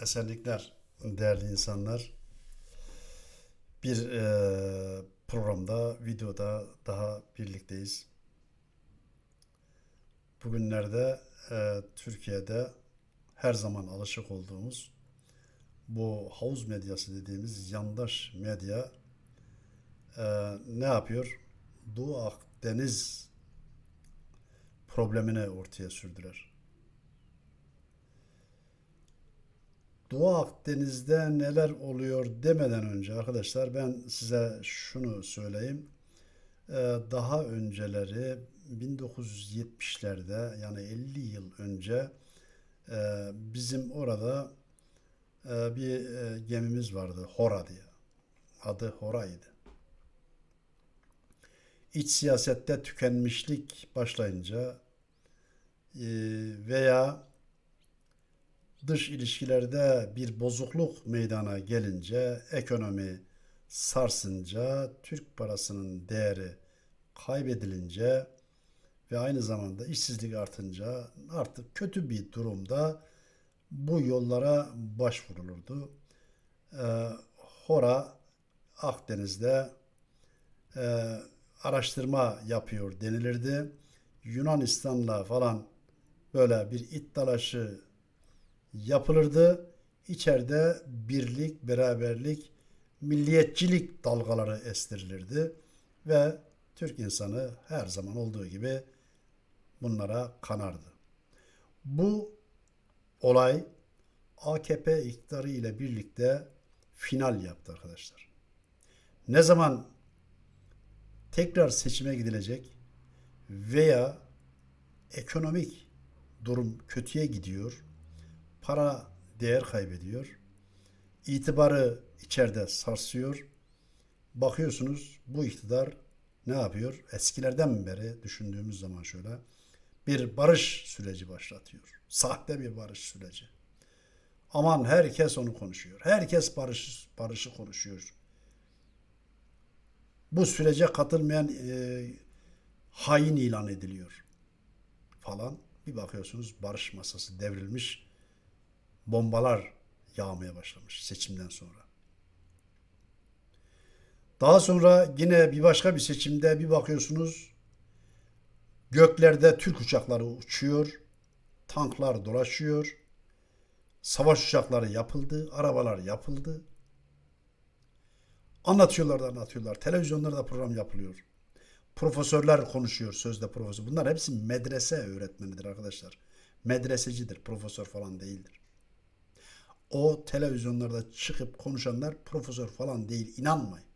Esenlikler değerli insanlar. Bir eee, programda, videoda daha birlikteyiz. Bugünlerde eee, Türkiye'de her zaman alışık olduğumuz bu havuz medyası dediğimiz yandaş medya eee, ne yapıyor? Doğu Akdeniz problemini ortaya sürdüler. Doğu Akdeniz'de neler oluyor demeden önce arkadaşlar ben size şunu söyleyeyim. Ee, Daha önceleri 1970'lerde yani 50 yıl önce e, bizim orada e, bir e, gemimiz vardı Hora diye. Adı Hora'ydı. İç siyasette tükenmişlik başlayınca e, veya dış ilişkilerde bir bozukluk meydana gelince, ekonomi sarsınca, Türk parasının değeri kaybedilince ve aynı zamanda işsizlik artınca artık kötü bir durumda bu yollara başvurulurdu. Ee, Hora Akdeniz'de e, araştırma yapıyor denilirdi. Yunanistan'la falan böyle bir it yapılırdı. İçeride birlik, beraberlik, milliyetçilik dalgaları estirilirdi ve Türk insanı her zaman olduğu gibi bunlara kanardı. Bu olay AKP iktidarı ile birlikte final yaptı arkadaşlar. Ne zaman tekrar seçime gidilecek veya ekonomik durum kötüye gidiyor, para değer kaybediyor, itibarı içeride sarsıyor. Bakıyorsunuz bu iktidar ne yapıyor? Eskilerden beri düşündüğümüz zaman şöyle bir barış süreci başlatıyor. Sahte bir barış süreci. Aman herkes onu konuşuyor. Herkes barış barışı konuşuyor. Bu sürece katılmayan e, hain ilan ediliyor falan. Bir bakıyorsunuz barış masası devrilmiş. Bombalar yağmaya başlamış seçimden sonra. Daha sonra yine bir başka bir seçimde bir bakıyorsunuz göklerde Türk uçakları uçuyor, tanklar dolaşıyor, savaş uçakları yapıldı, arabalar yapıldı. Anlatıyorlar da anlatıyorlar. Televizyonlarda program yapılıyor. Profesörler konuşuyor sözde profesör. Bunlar hepsi medrese öğretmenidir arkadaşlar. Medresecidir, profesör falan değildir. O televizyonlarda çıkıp konuşanlar profesör falan değil. inanmayın.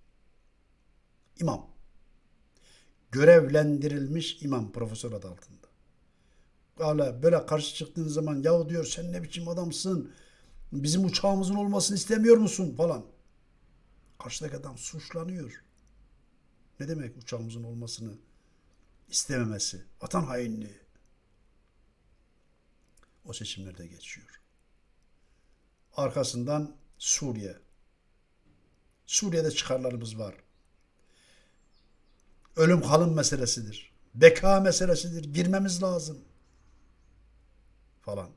İmam. Görevlendirilmiş imam profesör adı altında. Böyle, böyle karşı çıktığın zaman yahu diyor sen ne biçim adamsın? Bizim uçağımızın olmasını istemiyor musun falan. Karşıdaki adam suçlanıyor. Ne demek uçağımızın olmasını istememesi? Vatan hainliği. O seçimlerde geçiyor. Arkasından Suriye. Suriye'de çıkarlarımız var. Ölüm kalım meselesidir. Beka meselesidir. Girmemiz lazım. Falan.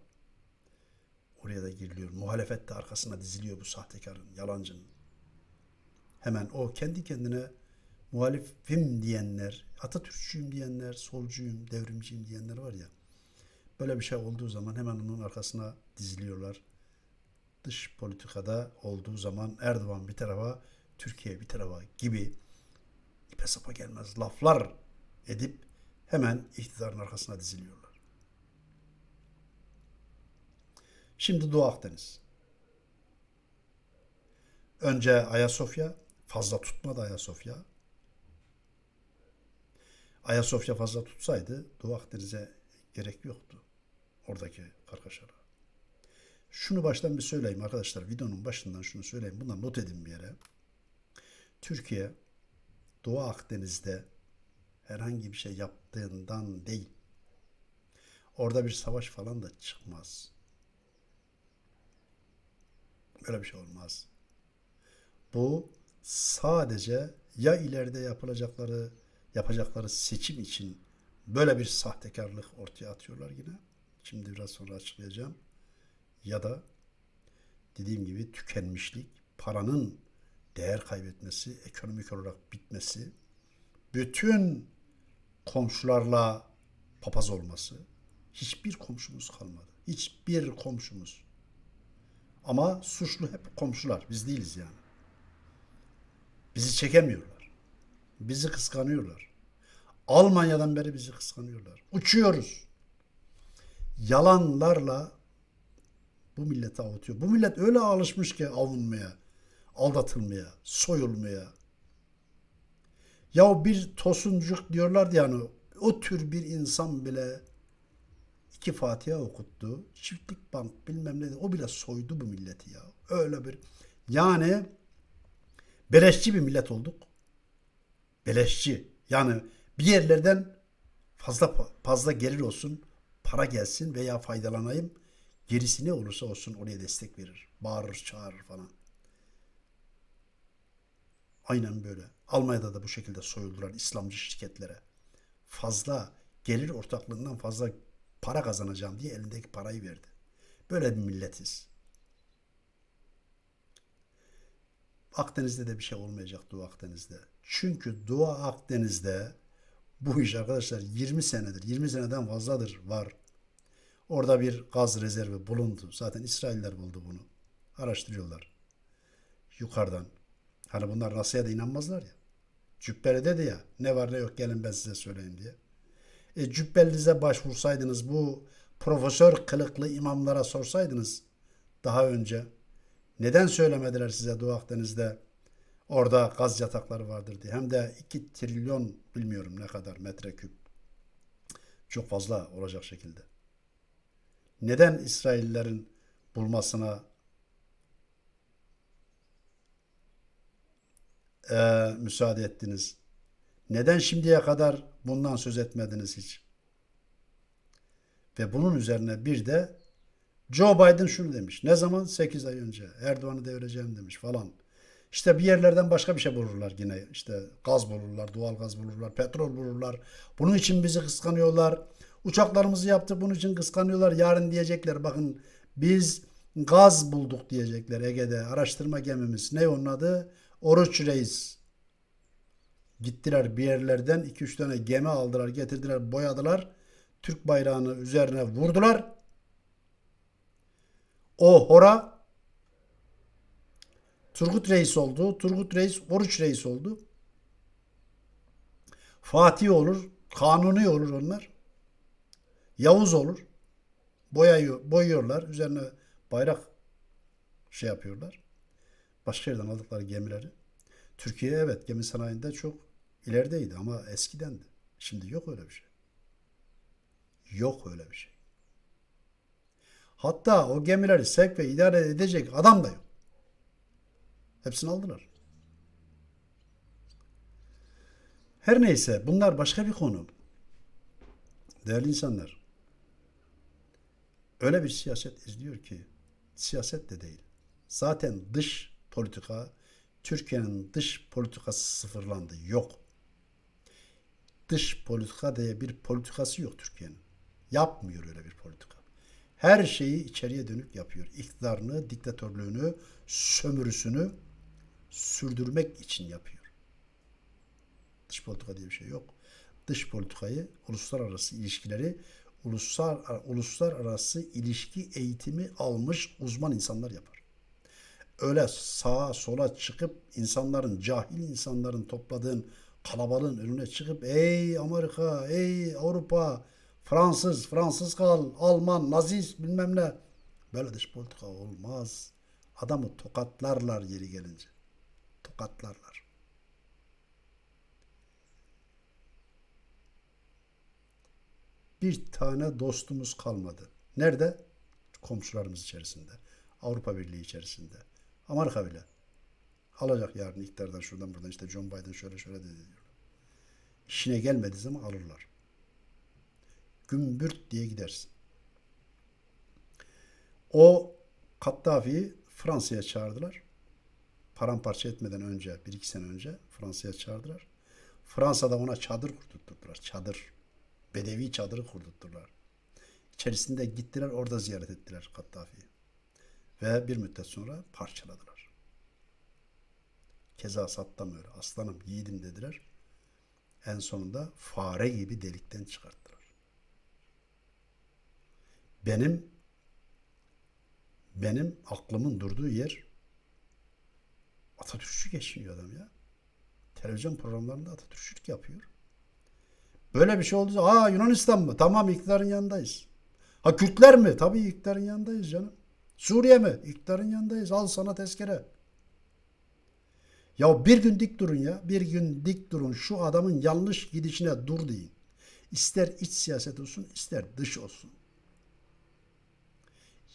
Oraya da giriliyor. Muhalefet de arkasına diziliyor bu sahtekarın, yalancının. Hemen o kendi kendine muhalifim diyenler, Atatürkçüyüm diyenler, solcuyum, devrimciyim diyenler var ya. Böyle bir şey olduğu zaman hemen onun arkasına diziliyorlar. Dış politikada olduğu zaman Erdoğan bir tarafa, Türkiye bir tarafa gibi ipe sapa gelmez laflar edip hemen iktidarın arkasına diziliyorlar. Şimdi Doğu Akdeniz. Önce Ayasofya, fazla tutmadı Ayasofya. Ayasofya fazla tutsaydı Doğu Akdeniz'e gerek yoktu. Oradaki kargaşalara. Şunu baştan bir söyleyeyim arkadaşlar. Videonun başından şunu söyleyeyim. Bundan not edin bir yere. Türkiye Doğu Akdeniz'de herhangi bir şey yaptığından değil. Orada bir savaş falan da çıkmaz. Böyle bir şey olmaz. Bu sadece ya ileride yapılacakları yapacakları seçim için böyle bir sahtekarlık ortaya atıyorlar yine. Şimdi biraz sonra açıklayacağım. Ya da dediğim gibi tükenmişlik, paranın değer kaybetmesi, ekonomik olarak bitmesi, bütün komşularla papaz olması, hiçbir komşumuz kalmadı. Hiçbir komşumuz. Ama suçlu hep komşular. Biz değiliz yani. Bizi çekemiyorlar. Bizi kıskanıyorlar. Almanya'dan beri bizi kıskanıyorlar. Uçuyoruz. Yalanlarla bu milleti avutuyor. Bu millet öyle alışmış ki avunmaya, aldatılmaya, soyulmaya. Ya bir tosuncuk diyorlardı yani o tür bir insan bile iki Fatiha okuttu. Çiftlik bank bilmem ne. O bile soydu bu milleti ya. Öyle bir yani beleşçi bir millet olduk. Beleşçi. Yani bir yerlerden fazla fazla gelir olsun, para gelsin veya faydalanayım. Gerisi ne olursa olsun oraya destek verir. Bağırır, çağırır falan. Aynen böyle. Almanya'da da bu şekilde soyuldular İslamcı şirketlere. Fazla gelir ortaklığından fazla para kazanacağım diye elindeki parayı verdi. Böyle bir milletiz. Akdeniz'de de bir şey olmayacak Doğu Akdeniz'de. Çünkü Doğu Akdeniz'de bu iş arkadaşlar 20 senedir, 20 seneden fazladır var. Orada bir gaz rezervi bulundu. Zaten İsrailler buldu bunu. Araştırıyorlar. Yukarıdan. Hani bunlar NASA'ya da inanmazlar ya. Cübbeli dedi ya ne var ne yok gelin ben size söyleyeyim diye. E, cübbelinize başvursaydınız bu profesör kılıklı imamlara sorsaydınız daha önce neden söylemediler size Doğu Akdeniz'de orada gaz yatakları vardır diye. Hem de 2 trilyon bilmiyorum ne kadar metreküp. Çok fazla olacak şekilde. Neden İsraillerin bulmasına e, müsaade ettiniz? Neden şimdiye kadar bundan söz etmediniz hiç? Ve bunun üzerine bir de Joe Biden şunu demiş. Ne zaman? 8 ay önce. Erdoğan'ı devireceğim demiş falan. İşte bir yerlerden başka bir şey bulurlar yine. İşte gaz bulurlar, doğal gaz bulurlar, petrol bulurlar. Bunun için bizi kıskanıyorlar. Uçaklarımızı yaptık bunun için kıskanıyorlar. Yarın diyecekler bakın biz gaz bulduk diyecekler Ege'de. Araştırma gemimiz. Ne onun adı? Oruç Reis. Gittiler bir yerlerden 2-3 tane gemi aldılar, getirdiler, boyadılar. Türk bayrağını üzerine vurdular. O hora Turgut Reis oldu. Turgut Reis Oruç Reis oldu. Fatih olur. Kanuni olur onlar. Yavuz olur. Boyayıyor, boyuyorlar. Üzerine bayrak şey yapıyorlar. Başka yerden aldıkları gemileri. Türkiye evet gemi sanayinde çok ilerideydi ama eskidendi. Şimdi yok öyle bir şey. Yok öyle bir şey. Hatta o gemileri sevk ve idare edecek adam da yok. Hepsini aldılar. Her neyse bunlar başka bir konu. Değerli insanlar. Öyle bir siyaset izliyor ki siyaset de değil. Zaten dış politika Türkiye'nin dış politikası sıfırlandı. Yok. Dış politika diye bir politikası yok Türkiye'nin. Yapmıyor öyle bir politika. Her şeyi içeriye dönük yapıyor. İktidarını, diktatörlüğünü, sömürüsünü sürdürmek için yapıyor. Dış politika diye bir şey yok. Dış politikayı, uluslararası ilişkileri, uluslar, uluslararası ilişki eğitimi almış uzman insanlar yapar. Öyle sağa sola çıkıp insanların, cahil insanların topladığın kalabalığın önüne çıkıp ey Amerika, ey Avrupa, Fransız, Fransız kal, Alman, Nazist bilmem ne. Böyle dış politika olmaz. Adamı tokatlarlar yeri gelince. Tokatlarlar. Bir tane dostumuz kalmadı. Nerede? Komşularımız içerisinde. Avrupa Birliği içerisinde. Amerika bile. Alacak yarın iktidardan şuradan buradan işte John Biden şöyle şöyle dedi diyorlar. İşine gelmediği zaman alırlar gümbürt diye gidersin. O Kaddafi'yi Fransa'ya çağırdılar. Paramparça etmeden önce, bir iki sene önce Fransa'ya çağırdılar. Fransa'da ona çadır kurdurttular. Çadır. Bedevi çadırı kurdurttular. İçerisinde gittiler orada ziyaret ettiler Kaddafi'yi. Ve bir müddet sonra parçaladılar. Keza Saddam öyle. Aslanım yiğidim dediler. En sonunda fare gibi delikten çıkarttılar. Benim benim aklımın durduğu yer Atatürkçü geçiniyor adam ya. Televizyon programlarında Atatürkçülük yapıyor. Böyle bir şey zaman aa Yunanistan mı? Tamam iktidarın yanındayız. Ha Kürtler mi? Tabii iktidarın yanındayız canım. Suriye mi? İktidarın yanındayız. Al sana tezkere. Ya bir gün dik durun ya. Bir gün dik durun. Şu adamın yanlış gidişine dur deyin. İster iç siyaset olsun, ister dış olsun.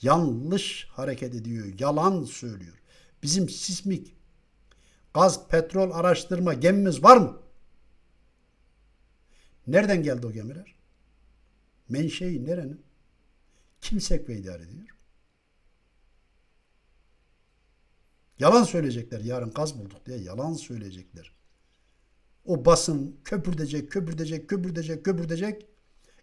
Yanlış hareket ediyor. Yalan söylüyor. Bizim sismik gaz, petrol araştırma gemimiz var mı? Nereden geldi o gemiler? Menşei nerenin? Kim sekve idare ediyor? Yalan söyleyecekler. Yarın gaz bulduk diye yalan söyleyecekler. O basın köpürdecek, köpürdecek, köpürdecek, köpürdecek.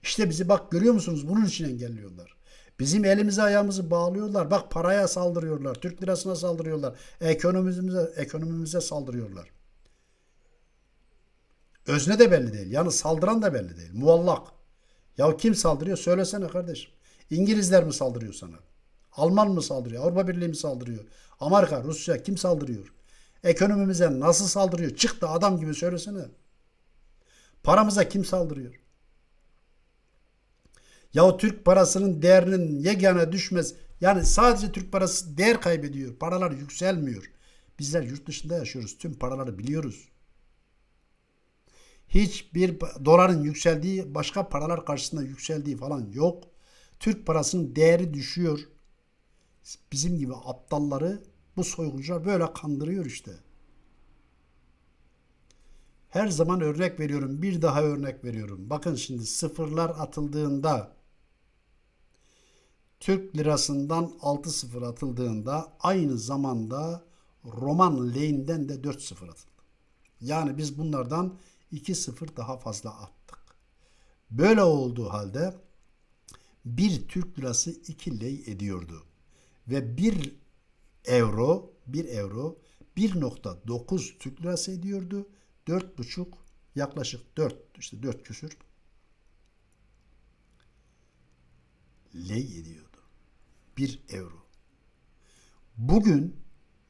İşte bizi bak görüyor musunuz? Bunun için engelliyorlar. Bizim elimizi ayağımızı bağlıyorlar. Bak paraya saldırıyorlar. Türk lirasına saldırıyorlar. Ekonomimize, ekonomimize saldırıyorlar. Özne de belli değil. Yani saldıran da belli değil. Muallak. Ya kim saldırıyor? Söylesene kardeşim. İngilizler mi saldırıyor sana? Alman mı saldırıyor? Avrupa Birliği mi saldırıyor? Amerika, Rusya kim saldırıyor? Ekonomimize nasıl saldırıyor? Çık da adam gibi söylesene. Paramıza kim saldırıyor? Ya o Türk parasının değerinin yegane düşmez. Yani sadece Türk parası değer kaybediyor. Paralar yükselmiyor. Bizler yurt dışında yaşıyoruz. Tüm paraları biliyoruz. Hiçbir doların yükseldiği, başka paralar karşısında yükseldiği falan yok. Türk parasının değeri düşüyor. Bizim gibi aptalları bu soyguncular böyle kandırıyor işte. Her zaman örnek veriyorum. Bir daha örnek veriyorum. Bakın şimdi sıfırlar atıldığında Türk lirasından 6 sıfır atıldığında aynı zamanda Roman leyinden de 4 sıfır atıldı. Yani biz bunlardan 2 sıfır daha fazla attık. Böyle olduğu halde bir Türk lirası 2 lei ediyordu. Ve 1 euro 1 euro 1.9 Türk lirası ediyordu. 4.5 yaklaşık 4 işte 4 küsür lei ediyordu. 1 euro. Bugün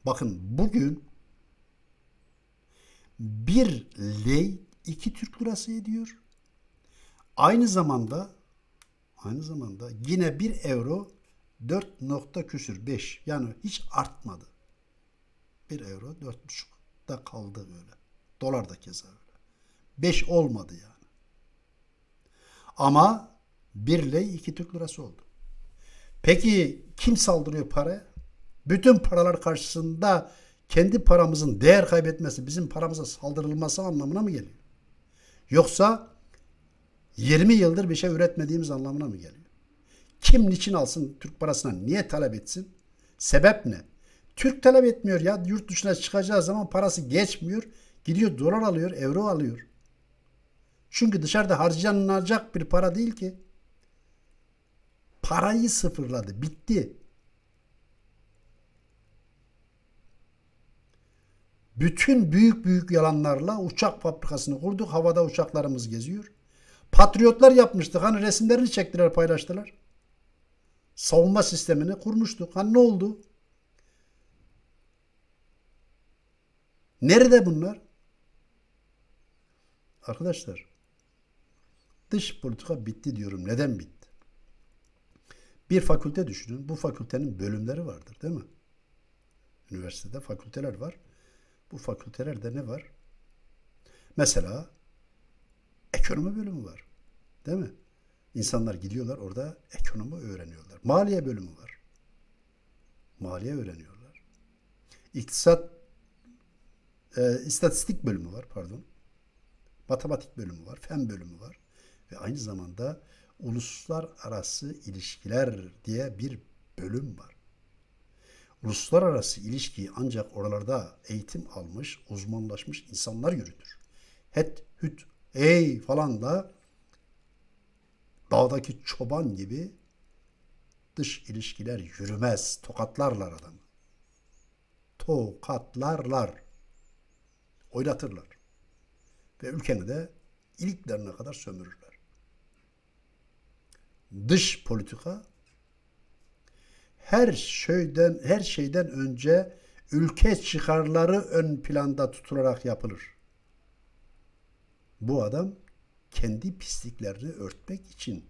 bakın bugün 1 lei 2 Türk lirası ediyor. Aynı zamanda aynı zamanda yine 1 euro 4 nokta küsür 5 yani hiç artmadı. 1 euro 4,5'da kaldı böyle. Dolar da keza öyle. 5 olmadı yani. Ama 1 lei 2 Türk lirası oldu. Peki kim saldırıyor paraya? Bütün paralar karşısında kendi paramızın değer kaybetmesi, bizim paramıza saldırılması anlamına mı geliyor? Yoksa 20 yıldır bir şey üretmediğimiz anlamına mı geliyor? Kim niçin alsın Türk parasına? Niye talep etsin? Sebep ne? Türk talep etmiyor ya. Yurt dışına çıkacağı zaman parası geçmiyor. Gidiyor dolar alıyor, euro alıyor. Çünkü dışarıda harcanacak bir para değil ki. Parayı sıfırladı. Bitti. Bütün büyük büyük yalanlarla uçak fabrikasını kurduk. Havada uçaklarımız geziyor. Patriotlar yapmıştık. Hani resimlerini çektiler paylaştılar. Savunma sistemini kurmuştuk. Hani ne oldu? Nerede bunlar? Arkadaşlar dış politika bitti diyorum. Neden bitti? Bir fakülte düşünün. Bu fakültenin bölümleri vardır değil mi? Üniversitede fakülteler var. Bu fakültelerde ne var? Mesela ekonomi bölümü var. Değil mi? İnsanlar gidiyorlar orada ekonomi öğreniyorlar. Maliye bölümü var. Maliye öğreniyorlar. İktisat e, istatistik bölümü var pardon. Matematik bölümü var, fen bölümü var ve aynı zamanda uluslararası ilişkiler diye bir bölüm var. Uluslararası ilişkiyi ancak oralarda eğitim almış, uzmanlaşmış insanlar yürütür. Het, hüt, ey falan da dağdaki çoban gibi dış ilişkiler yürümez. Tokatlarlar adamı. Tokatlarlar. Oynatırlar. Ve ülkeni de iliklerine kadar sömürürler. Dış politika her şeyden her şeyden önce ülke çıkarları ön planda tutularak yapılır. Bu adam kendi pisliklerini örtmek için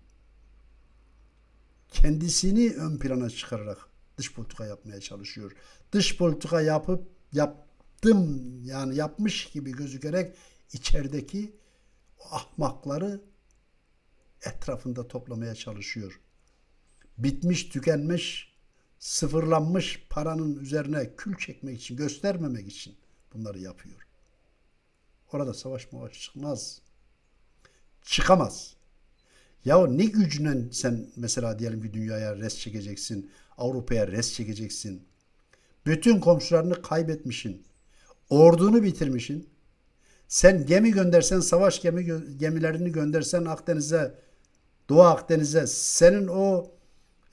kendisini ön plana çıkararak dış politika yapmaya çalışıyor. Dış politika yapıp yaptım yani yapmış gibi gözükerek içerideki ahmakları etrafında toplamaya çalışıyor. Bitmiş, tükenmiş, sıfırlanmış paranın üzerine kül çekmek için, göstermemek için bunları yapıyor. Orada savaş mavaş çıkmaz. Çıkamaz. Ya ne gücüne sen mesela diyelim ki dünyaya res çekeceksin, Avrupa'ya res çekeceksin. Bütün komşularını kaybetmişsin. Ordunu bitirmişsin. Sen gemi göndersen, savaş gemi gemilerini göndersen Akdeniz'e, Doğu Akdeniz'e, senin o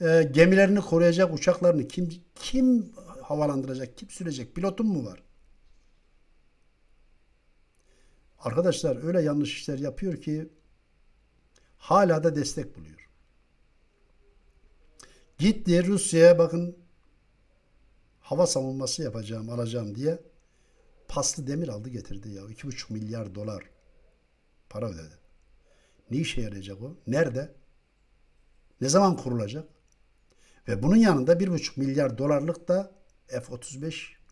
e, gemilerini koruyacak uçaklarını kim kim havalandıracak, kim sürecek? Pilotun mu var? Arkadaşlar öyle yanlış işler yapıyor ki hala da destek buluyor. Gitti Rusya'ya bakın hava savunması yapacağım, alacağım diye paslı demir aldı getirdi ya. 2,5 milyar dolar para ödedi. Ne işe yarayacak o? Nerede? Ne zaman kurulacak? Ve bunun yanında 1,5 milyar dolarlık da F-35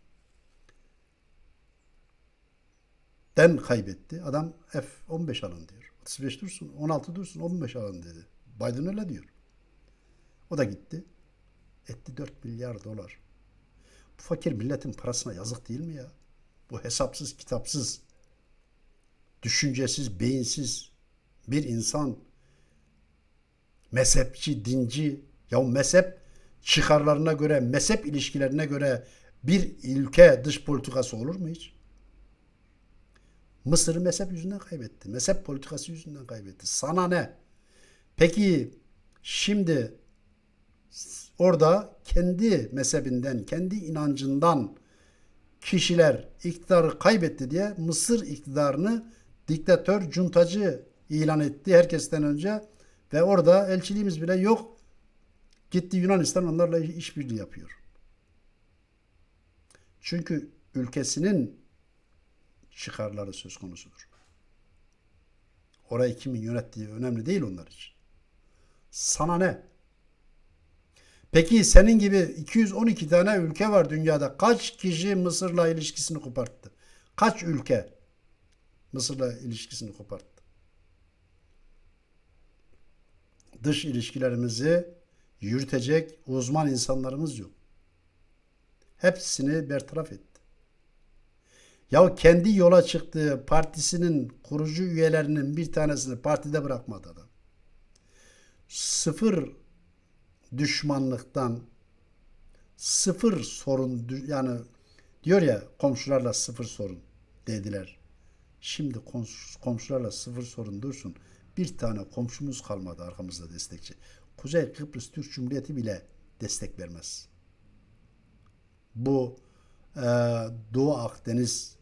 den kaybetti. Adam F-15 alın diyor. 35 dursun, 16 dursun, 15 alın dedi. Biden öyle diyor. O da gitti. Etti 4 milyar dolar. Bu fakir milletin parasına yazık değil mi ya? Bu hesapsız, kitapsız, düşüncesiz, beyinsiz bir insan mezhepçi, dinci, ya mezhep çıkarlarına göre, mezhep ilişkilerine göre bir ülke dış politikası olur mu hiç? Mısır'ı mezhep yüzünden kaybetti. Mezhep politikası yüzünden kaybetti. Sana ne? Peki şimdi orada kendi mezhebinden, kendi inancından kişiler iktidarı kaybetti diye Mısır iktidarını diktatör, cuntacı ilan etti herkesten önce ve orada elçiliğimiz bile yok. Gitti Yunanistan onlarla işbirliği yapıyor. Çünkü ülkesinin çıkarları söz konusudur. Orayı kimin yönettiği önemli değil onlar için. Sana ne? Peki senin gibi 212 tane ülke var dünyada. Kaç kişi Mısır'la ilişkisini koparttı? Kaç ülke Mısır'la ilişkisini koparttı? Dış ilişkilerimizi yürütecek uzman insanlarımız yok. Hepsini bertaraf etti. Ya kendi yola çıktığı partisinin kurucu üyelerinin bir tanesini partide bırakmadı adam. Sıfır düşmanlıktan, sıfır sorun yani diyor ya komşularla sıfır sorun dediler. Şimdi komşularla sıfır sorun dursun. Bir tane komşumuz kalmadı arkamızda destekçi. Kuzey Kıbrıs Türk Cumhuriyeti bile destek vermez. Bu e, Doğu Akdeniz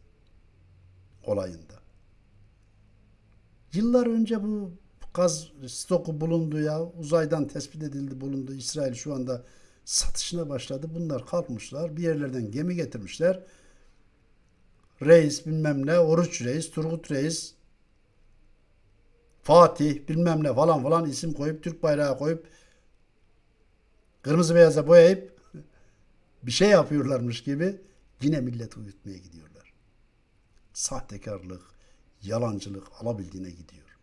olayında. Yıllar önce bu gaz stoku bulundu ya uzaydan tespit edildi bulundu. İsrail şu anda satışına başladı. Bunlar kalkmışlar bir yerlerden gemi getirmişler. Reis bilmem ne, Oruç Reis, Turgut Reis, Fatih bilmem ne falan falan isim koyup Türk bayrağı koyup kırmızı beyaza boyayıp bir şey yapıyorlarmış gibi yine milleti uyutmaya gidiyorlar. Sahtekarlık, yalancılık alabildiğine gidiyor.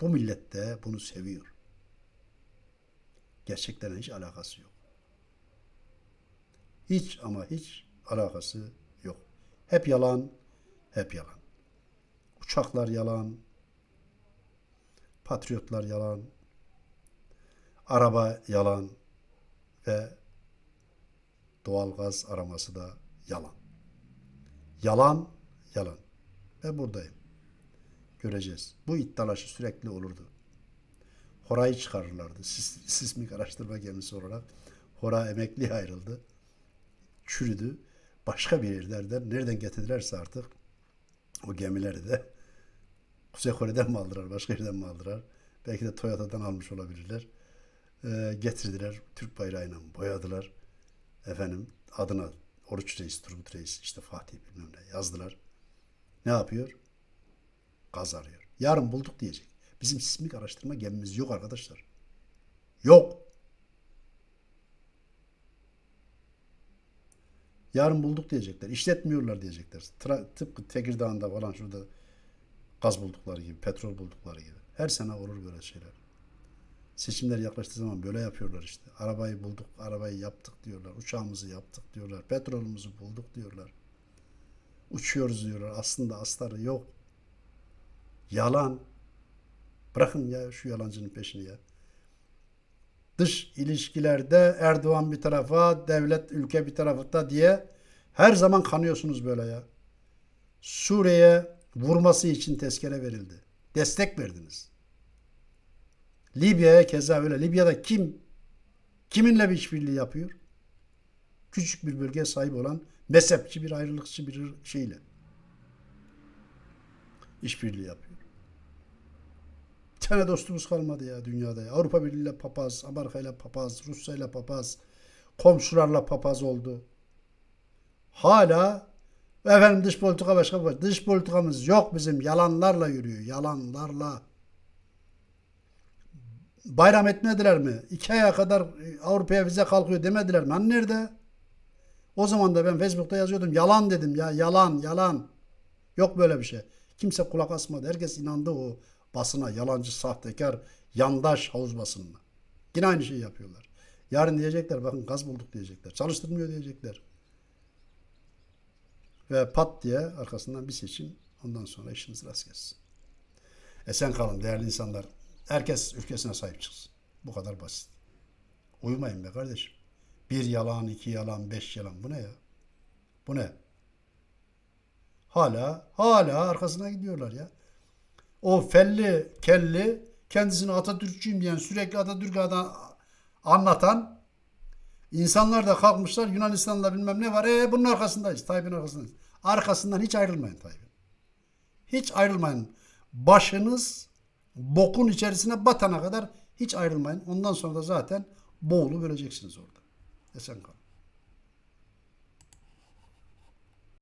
Bu millet de bunu seviyor. Gerçekten hiç alakası yok. Hiç ama hiç alakası yok. Hep yalan, hep yalan. Uçaklar yalan, patriotlar yalan, araba yalan ve doğalgaz araması da yalan. Yalan, yalan. Ve buradayım. Göreceğiz. Bu iddialaşı sürekli olurdu. Hora'yı çıkarırlardı. Sis- sismik araştırma gemisi olarak. Hora emekliye ayrıldı. Çürüdü. Başka bir yerlerden nereden getirdilerse artık o gemileri de Kuzey Kore'den mi aldılar, başka yerden mi aldılar? Belki de Toyota'dan almış olabilirler. Ee, getirdiler, Türk bayrağıyla boyadılar. Efendim adına Oruç Reis, Turgut Reis, işte Fatih bilmem ne yazdılar. Ne yapıyor? Gaz arıyor. Yarın bulduk diyecek. Bizim sismik araştırma gemimiz yok arkadaşlar. Yok. Yarın bulduk diyecekler. İşletmiyorlar diyecekler. Tıpkı Tekirdağ'ında falan şurada gaz buldukları gibi, petrol buldukları gibi. Her sene olur böyle şeyler. Seçimler yaklaştığı zaman böyle yapıyorlar işte. Arabayı bulduk, arabayı yaptık diyorlar. Uçağımızı yaptık diyorlar. Petrolümüzü bulduk diyorlar. Uçuyoruz diyorlar. Aslında astarı yok. Yalan. Bırakın ya şu yalancının peşini ya. Dış ilişkilerde Erdoğan bir tarafa, devlet ülke bir tarafta diye her zaman kanıyorsunuz böyle ya. Suriye'ye vurması için tezkere verildi. Destek verdiniz. Libya'ya keza öyle. Libya'da kim kiminle bir işbirliği yapıyor? Küçük bir bölgeye sahip olan mezhepçi bir ayrılıkçı bir şeyle işbirliği yapıyor. Bir tane dostumuz kalmadı ya dünyada. Ya. Avrupa Birliği ile papaz, Amerika ile papaz, Rusya ile papaz, komşularla papaz oldu. Hala efendim dış politika başka bir dış politikamız yok bizim. Yalanlarla yürüyor. Yalanlarla. Bayram etmediler mi? İki aya kadar e, Avrupa'ya vize kalkıyor demediler mi? Hani nerede? O zaman da ben Facebook'ta yazıyordum. Yalan dedim ya. Yalan, yalan. Yok böyle bir şey. Kimse kulak asmadı. Herkes inandı o basına. Yalancı, sahtekar, yandaş havuz basınına. Yine aynı şeyi yapıyorlar. Yarın diyecekler bakın gaz bulduk diyecekler. Çalıştırmıyor diyecekler. Ve pat diye arkasından bir seçim. Ondan sonra işiniz rast gelsin. Esen kalın değerli insanlar. Herkes ülkesine sahip çıksın. Bu kadar basit. Uyumayın be kardeşim. Bir yalan, iki yalan, beş yalan. Bu ne ya? Bu ne? Hala, hala arkasına gidiyorlar ya. O felli, kelli, kendisini Atatürkçüyüm diyen, sürekli Atatürk adı anlatan insanlar da kalkmışlar Yunanistan'da bilmem ne var. E bunun arkasındayız. Tayyip'in arkasındayız. Arkasından hiç ayrılmayın Tayyip'in. Hiç ayrılmayın. Başınız bokun içerisine batana kadar hiç ayrılmayın. Ondan sonra da zaten boğulu göreceksiniz orada. Esen kalın.